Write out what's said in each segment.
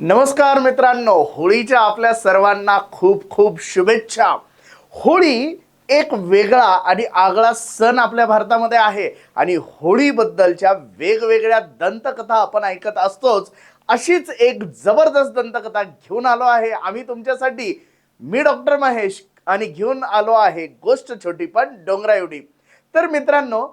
नमस्कार मित्रांनो होळीच्या आपल्या सर्वांना खूप खूप शुभेच्छा. होळी एक वेगळा आणि आगळा सण आपल्या भारतामध्ये आहे आणि होळीबद्दलच्या वेगवेगळ्या दंतकथा आपण ऐकत असतोच. अशीच एक जबरदस्त दंतकथा घेऊन आलो आहे. आम्ही तुमच्यासाठी मी डॉक्टर महेश आणि घेऊन आलो आहे गोष्ट छोटी पण डोंगरा एवढी तर मित्रांनो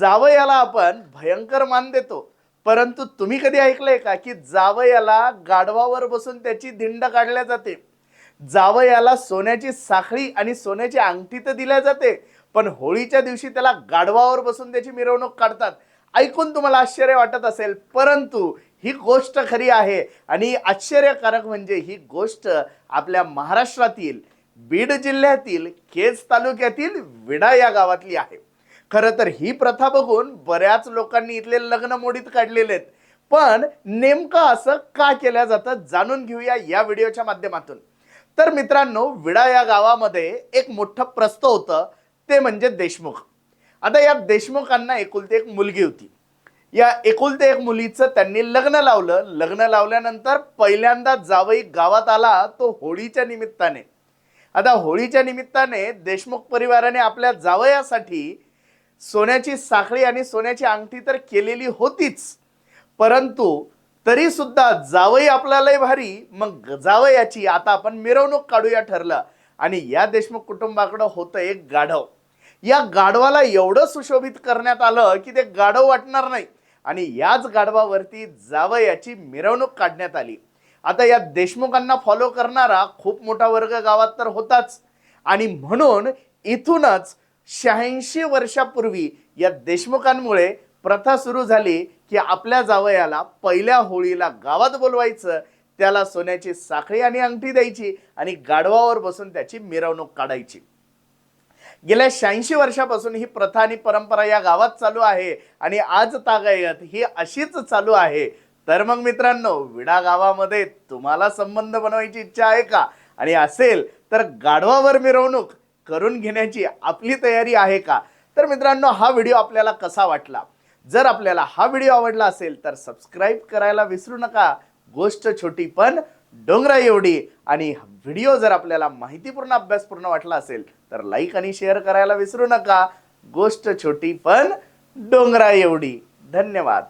जावयाला आपण भयंकर मान देतो. परंतु तुम्ही कधी ऐकलंय का की जावयाला गाढवावर बसून त्याची धिंड काढल्या जाते? जावयाला सोन्याची साखळी आणि सोन्याची अंगठी तर दिल्या जाते पण होळीच्या दिवशी त्याला गाढवावर बसून त्याची मिरवणूक काढतात. ऐकून तुम्हाला आश्चर्य वाटत असेल परंतु ही गोष्ट खरी आहे आणि आश्चर्यकारक म्हणजे ही गोष्ट आपल्या महाराष्ट्रातील बीड जिल्ह्यातील केज तालुक्यातील विडा या गावातली आहे. खरं तर ही प्रथा बघून बऱ्याच लोकांनी इथले लग्न मोडीत काढलेले आहेत. पण नेमकं असं का केलं जातं जाणून घेऊया या व्हिडिओच्या माध्यमातून. तर मित्रांनो विडा या गावामध्ये एक मोठं प्रस्त होतं ते म्हणजे देशमुख. आता या देशमुखांना एकुलती एक मुलगी होती. या एकुलते एक मुलीचं त्यांनी लग्न लावलं. लग्न लावल्यानंतर पहिल्यांदा जावई गावात आला तो होळीच्या निमित्ताने. आता होळीच्या निमित्ताने देशमुख परिवाराने आपल्या जावयासाठी सोन्याची साखळी आणि सोन्याची अंगठी तर केलेली होतीच. परंतु तरी सुद्धा जावई आपल्यालाही लय भारी मग जावयाची आता आपण मिरवणूक काढूया ठरलं. आणि या देशमुख कुटुंबाकडं होतं एक गाढव. या गाढवाला एवढं सुशोभित करण्यात आलं की ते गाढव वाटणार नाही. आणि याच गाढवावरती जावयाची मिरवणूक काढण्यात आली. आता या देशमुखांना फॉलो करणारा खूप मोठा वर्ग गावात तर होताच. आणि म्हणून इथूनच शहाऐंशी वर्षापूर्वी या देशमुखांमुळे प्रथा सुरू झाली की आपल्या जावयाला पहिल्या होळीला गावात बोलवायचं त्याला सोन्याची साखळी आणि अंगठी द्यायची आणि गाढवावर बसून त्याची मिरवणूक काढायची. गेल्या शहाऐंशी वर्षापासून ही प्रथा आणि परंपरा या गावात चालू आहे आणि आज तागायत ही अशीच चालू आहे. तर मग मित्रांनो विडा गावामध्ये तुम्हाला संबंध बनवायची इच्छा आहे का? आणि असेल तर गाढवावर मिरवणूक करून घेण्याची आपली तयारी आहे का? तर मित्रांनो हा व्हिडिओ आपल्याला कसा वाटला? जर आपल्याला हा व्हिडिओ आवडला असेल तर सबस्क्राईब करायला विसरू नका. गोष्ट छोटी पण डोंगरा एवढी. आणि व्हिडिओ जर आपल्याला माहितीपूर्ण अभ्यासपूर्ण वाटला असेल तर लाईक आणि शेअर करायला विसरू नका. गोष्ट छोटी पण डोंगरा एवढी. धन्यवाद.